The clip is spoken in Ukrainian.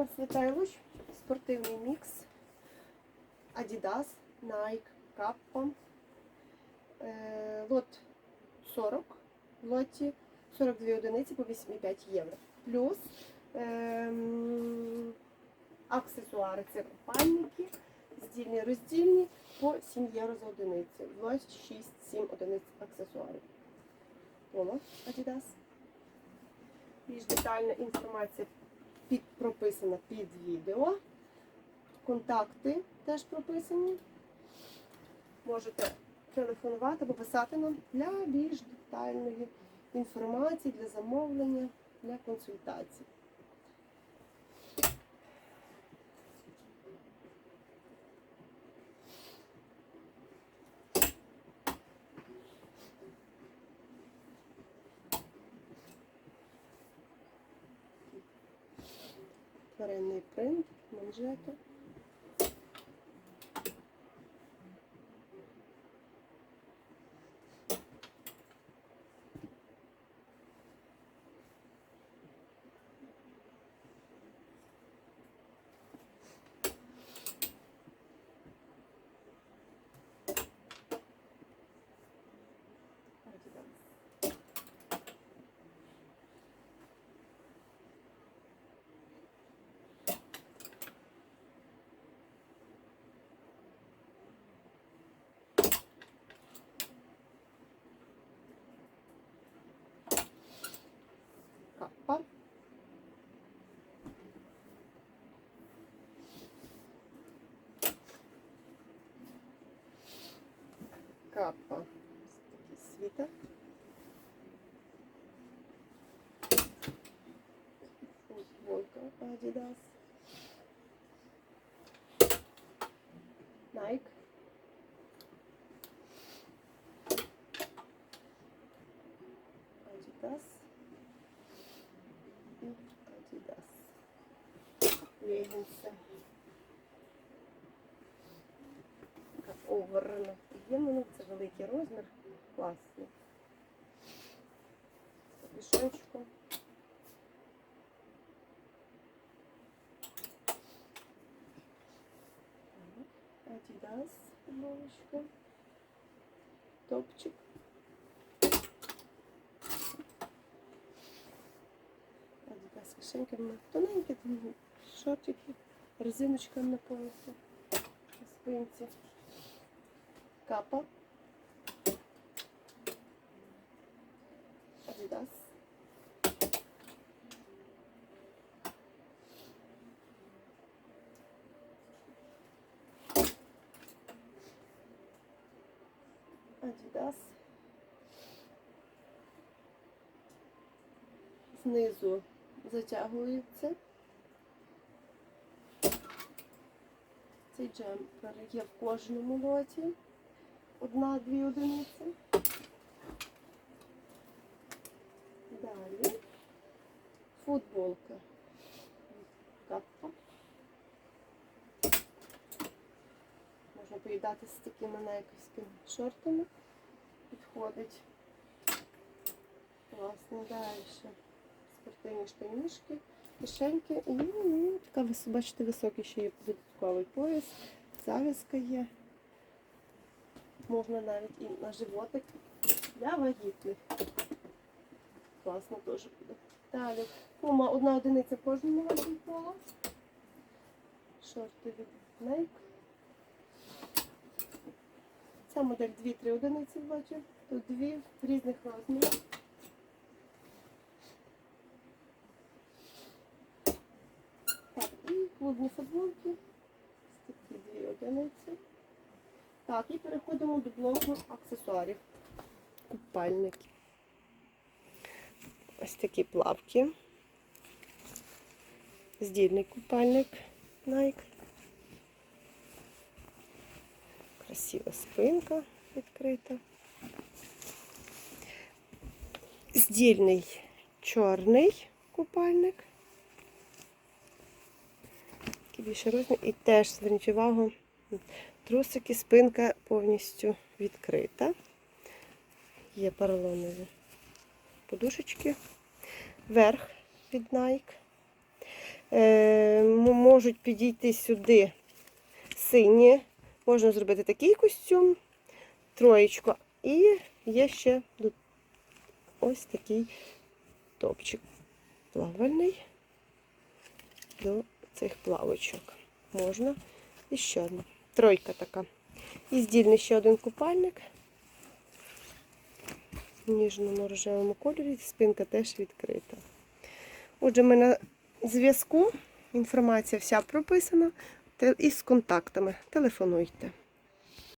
Футболка Святая Луч, спортивний мікс. Adidas, Nike, Kappa. Е, Лот 40, в лоті 42 одиниці по 8,5 євро. Плюс ем, аксесуари це купальники, здільні роздільні по 7 євро за одиницю. В лоті 6-7 одиниць аксесуарів. Поло Adidas. Більш детальна інформація під, прописана під відео. Контакти теж прописані. Можете телефонувати або писати нам для більш детальної інформації, для замовлення, для консультацій. Тваринний принт, манжети. Капа. Капа. Такий світер. Футболка Adidas. Nike. Adidas. І Adidas. Легінси. Така оверна. Приємно, це великий розмір. Класний. З Adidas футболочка. Топчик. Adidas кишеньками. Тоненькі шортики, резиночка на поясі, на спинці. Капа. Adidas. Adidas. Знизу затягується. Цей джемпер є в кожному лоті. Одна-дві одиниці. Далі. Футболка. Капа. Можна поїдати з такими найківськими шортами. Підходить. Класно. Далі. Спортивні штанішки, кишеньки і ну, така, бачите, високий ще є додатковий пояс, зав'язка є. Можна навіть і на животик для вагітних. Класно теж буде. Далі. Пума одна одиниця в кожному поло. Шорти від Nike. Ця модель 2-3 одиниці лоті. Тут дві різних розмірах. Так, і клубні футболки. Такі дві одиниці. Так, і переходимо до блоку аксесуарів. Купальники. Ось такі плавки. Здільний купальник Nike. Красива спинка відкрита. Здільний чорний купальник. Такий більше розмір. І теж зверніть увагу, трусики, спинка повністю відкрита. Є поролонові подушечки. Верх від Nike. Е, можуть підійти сюди сині. Можна зробити такий костюм, троєчку. І є ще ось такий топчик плавальний до цих плавочок. Можна і ще одна. Тройка така. І здільний ще один купальник. В ніжному рожевому кольорі. Спинка теж відкрита. Отже, ми на зв'язку. Інформація вся прописана. Те- І контактами. Телефонуйте.